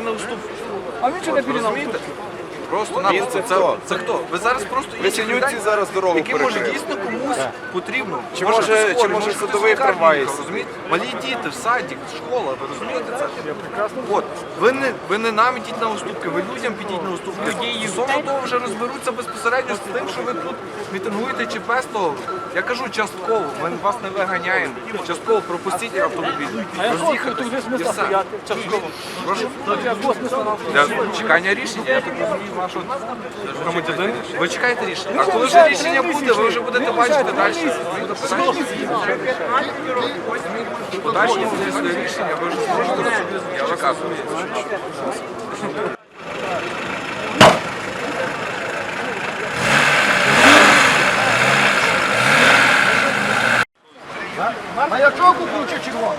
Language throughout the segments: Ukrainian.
можете піти на уступку. А він чи не піде на Розумієте? Просто напросто. це Це, хто? це хто? Ви зараз просто Ви Синютці людей, зараз дорогу які може перекрили. дійсно комусь потрібно. Чи може- хтось чи може хтось садовий в лікарню трамвай їхав, сидить? розумієте? Малі діти, в садик, школа, ви розумієте це? От, ви не, ви не нам ідіть на уступки, ви людям підіть на уступки. Стосовно того вже розберуться безпосередньо з тим, що ви тут мітингуєте чи без того. Я кажу частково, ми вас не виганяємо. Частково пропустіть автомобіль. Тут і смисла все. стояти? Частково. Прошу. Нам? Для чекання рішення, я так розумію, вашого громадянина. Ви чекаєте рішення. А коли вже рішення буде, ви вже будете бачити далі. Подальше буде рішення, ви вже зможете розуміти. Я вже кажу. Маячок включи червоний.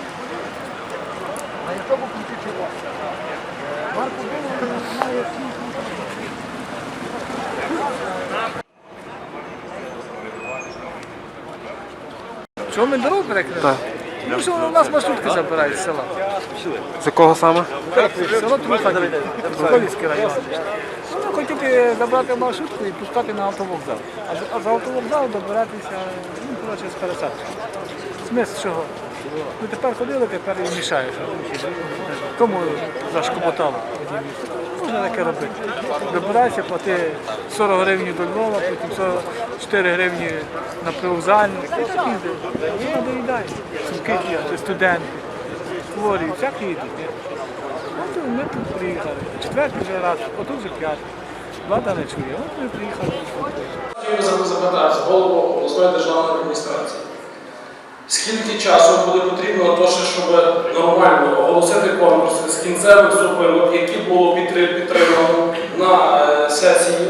Маячок включи червоний. Марко Білий має Чого ми дорогу перекрили? Так. Тому що у нас маршрутки забирають з села. З якого саме? Село Трухані, Соколівський район. Вони хотіли забрати маршрутку і пускати на автовокзал. А за- А за автовокзал добиратися, ну, коротше, з пересадки. Смисл чого? Ну тепер ходили, тепер і мішаєш. Кому зашкоботало? Можна таке робити. Добирайся, плати 40 гривень до Львова, потім 44 гривні на привокзальну. Вона доїдає. Сумки є, студенти, хворі, всякі йдуть. От ми тут приїхали. Четвертий вже раз, отут вже п'ятий. Влада не чує. От ми приїхали. Хотів запитати голову обласної державної адміністрації. Скільки часу буде потрібно те, щоб нормально оголосити конкурси з кінцевих зупинок, які було підтри- підтримано на е, сесії,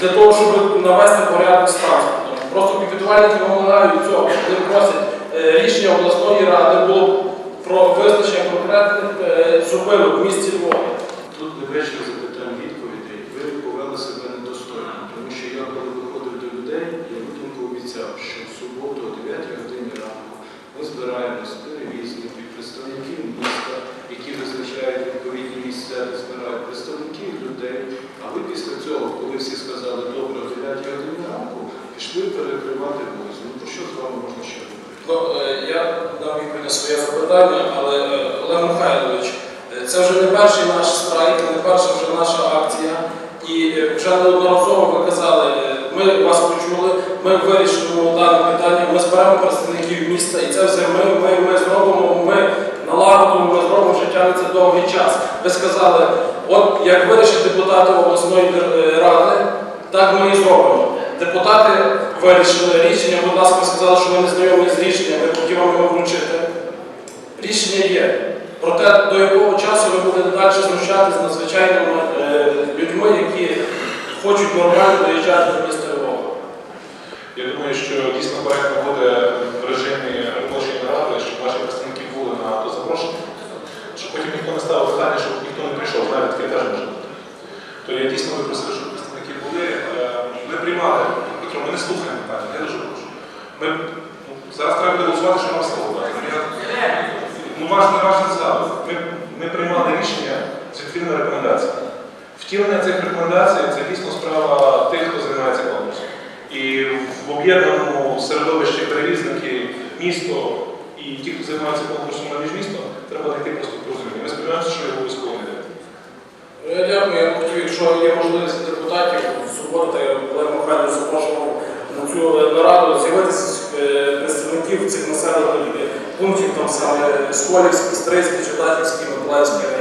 для того, щоб навести порядок з транспортом? Просто пікетувальники вимагають цього. Вони просять е, рішення обласної ради було про визначення конкретних е, зупинок в місті Львові. Тут невеличке запитання відповідей. Ви повели себе недостойно, тому що я коли виходив до людей, я людинку обіцяв, що в суботу о 9 годині ранку ми збираємось перевізників, представників міста, які визначають відповідні місця, збирають представників людей. А ви після цього, коли всі сказали добре о 9 годині ранку, пішли перекривати вулицю. Ну про що з вами можна ще? Ну, я дам відповідь на своє запитання, але е, Олег Михайлович, е, це вже не перший наш страйк, не перша вже наша акція. І вже неодноразово ми вас почули, ми вирішимо дане питання, ми зберемо представників міста, і це все ми, ми, ми зробимо, ми налагодимо, ми зробимо життя на це довгий час. Ви сказали, от як вирішать депутати обласної е, ради, так ми і зробимо. Депутати вирішили рішення, будь ласка, сказали, що ви не знайомі з рішенням, хотів вам його вручити. Рішення є. Проте до якого часу ви будете далі знущатися над звичайними е, людьми, які хочуть нормально доїжджати до міста. Я думаю, що дійсно коректно буде в режимі робочої наради, щоб ваші представники були на то запрошені, щоб потім ніхто не ставив питання, щоб ніхто не прийшов, знаєте, таке теж може бути. То я дійсно випросив, щоб представники були. Е, Ми приймали, Петро, ми не слухаємо питання, я дуже прошу. Ми, ну, зараз треба голосувати, що нам слово. Ну, я- Ну, важне, важне. Ми, ми приймали рішення з відповідними рекомендаціями. Втілення цих рекомендацій це дійсно справа тих, хто займається в об'єднаному середовищі перевізники, місто і ті, хто займається конкурсом на міжмісто, треба знайти просто порозуміння. Ми сподіваємося, що його обов'язково не Я дякую, я хотів, якщо є можливість депутатів, в суботу Олег Михайлович запрошував на цю нараду з'явитися е, представників цих населених пунктів, там саме Сколівський, Стрийський, Читатівський, Миколаївський